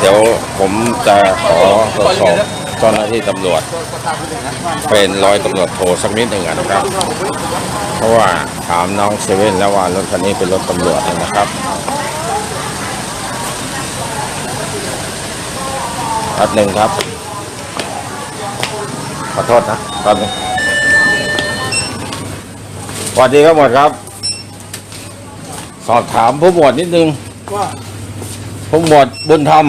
เดี๋ยวผมจะขอตรวจสอบเจ้าหน้าที่ตำรวจ เป็นร้อยตำรวจโทสักนิดหนึ่งอะนะครับ เพราะว่าถามน้องเซเว่นแล้วว่ารถคันนี้เป็นรถตำรวจนะครับแป๊บหนึ่งครับ ขอโทษนะตอนนี้สวัสดีครับหมวดครับ สอบถามผู้หมวดนิดนึงว่าผู้หมวดบุญธรรม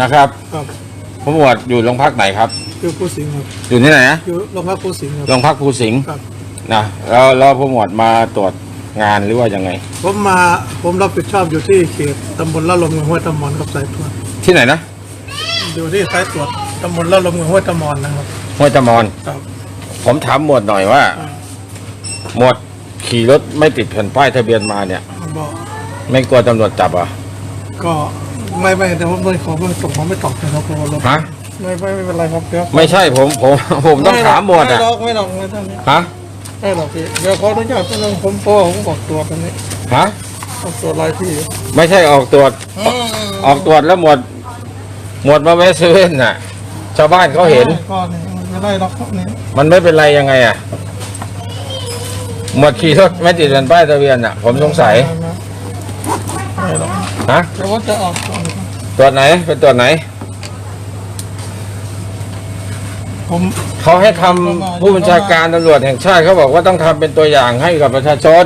นะครับครับผู้หมวดอยู่โรงพักไหนครับคือผู้สิงห์ครับอยู่ที่ไหนนะคือโรงพักผู้สิงห์คโรรับงพักภูสิงห์ครับ นะแล้วแล้วผู้หมวดมาตรวจงานหรือว่ายังไง ผมมาผมรับผิดชอบอยู่ที่เขตตำบลละลมเมืองห้วยตำมอนกับสายตรวจที่ไหนนะอยู่ที่สายตรวจตำบลละลมเมืองห้วยตำมอนนะครับห้วยตะมอน ครับผมถามหมวดหน่อยว่าอ่า หมวดขี่รถไม่ติดแผ่นป้ายทะเบียนมาเนี่ย บอกไม่กลัวตำรวจจับเหรอะก็ ไม่ไม่แต่ผมไม่ขอไม่ตกผมไม่ตอบนะครับเพราะว่าเราฮะไม่ไม่ไม่เป็นไรครับเดี๋ยวไม่ใช่ผมผมผมต้องถามหมวดไม่อะหรอกไม่หรอกไม่ต้องนี้ฮะไม่หรอกพี่เดี๋ยวขออนุญาตพี่น้องผมเพราะว่าผมออกตัวตรงนี้ฮะออกตัวรายที่ ไม่ใช่ออกตรวจออกตรวจแล้วหมวดหมวดมาเวสเซเว่นน่ะ ชาวบ้านเขาเห็นก็นี่ไม่ได้หรอกครับนี่มันไม่เป็นไรยังไงอะหมวดขี่รถไม่ติดแผ่นป้ายทะเบียนอะ ผมสงสัยไม่หรอก ฮะเดี๋ยวว่าจะออกก่อนตรวจไหนเป็นตรวจไหน ผมเขาให้ทำผู้บัญชาการตำรวจแห่งชาติเขาบอกว่าต้องทำเป็นตัวอย่างให้กับประชาชน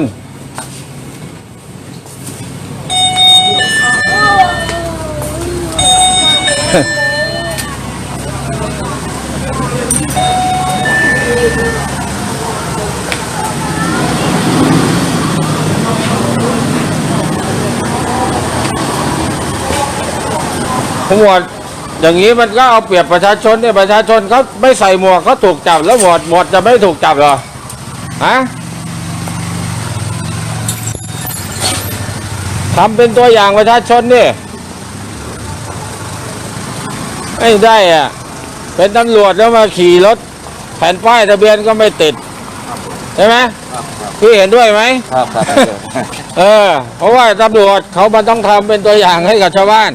หมวดอย่างนี้มันก็เอาเปรียบประชาชนเนี่ยประชาชนเขาไม่ใส่หมวกเขาถูกจับแล้วหมวดหมวดจะไม่ถูกจับเหรอฮะทำเป็นตัวอย่างประชาชนนี่ไม่ได้อะเป็นตำรวจแล้วมาขี่รถ แผ่นป้ายทะเบียนก็ไม่ติดใช่ไหมพี่เห็นด้วยไหมครับครับ เออ เพราะว่าตำรวจเขามันต้องทำเป็นตัวอย่างให้กับชาวบ้าน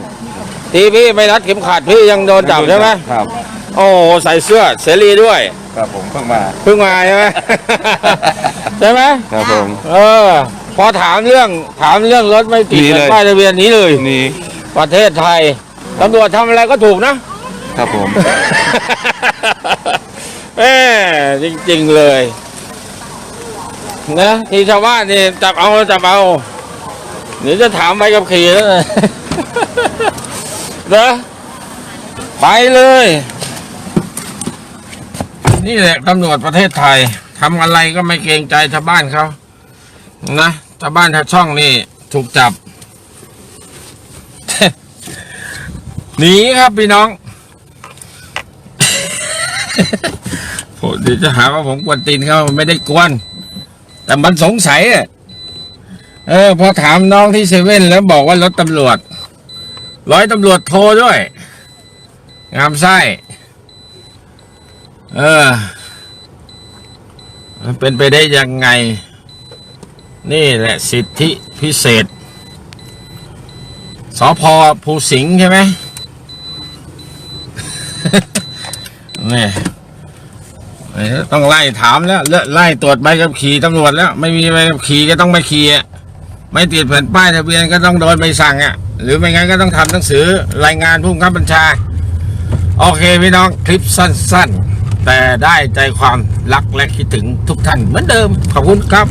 ทีพี่ไม่รัดเข็มขัดพี่ยังโดนจับใช่ไหมครับโอ้โหใส่เสื้อเสรีด้วย ครับผมเพิ่งมาเพิ่งมาใช่ไหม ใช่ไหมครับผมเออ พอถามเรื่องถามเรื่องรถไม่ติดหนีเลย ป้ายทะเบียนหนี้เลย นี่ประเทศไทยตำรวจทำอะไรก็ถูกนะ ครับผมแหมจริงๆเลยนะที่ชาวบ้านนี่จับเอาจับเอาเดี๋ยวจะถามใบกับขี่แล้วนะ นะไปเลย นี่แหละตำรวจประเทศไทยทำอะไรก็ไม่เกรงใจชาวบ้านเขานะชาวบ้านชาวช่องนี่ถูกจับหนีครับพี่น้องโหเดี๋ยวจะหาว่าผมกวนตีนเขาไม่ได้กวน แต่มันสงสัยอะเออ พอถามน้องที่เซเว่นแล้วบอกว่ารถตำรวจ ร้อยตำรวจโทรด้วย งามไส้ เออ เป็นไปได้ยังไง นี่แหละสิทธิพิเศษสพภูสิงห์ใช่ไหมนี่ต้องไล่ถามแล้วเลไล่ตรวจใบขับขี่ตำรวจแล้ว ไม่มีใบขับขี่ก็ต้องไม่ขี่อะไม่ติดแผ่นป้ายทะเบียนก็ต้องโดนใบสั่งอะ หรือไม่งั้นก็ต้องทำหนังสือรายงานผู้บังคับบัญชา โอเคพี่น้องคลิปสั้น ๆ แต่ได้ใจความรักและคิดถึงทุกท่านเหมือนเดิมขอบคุณครับ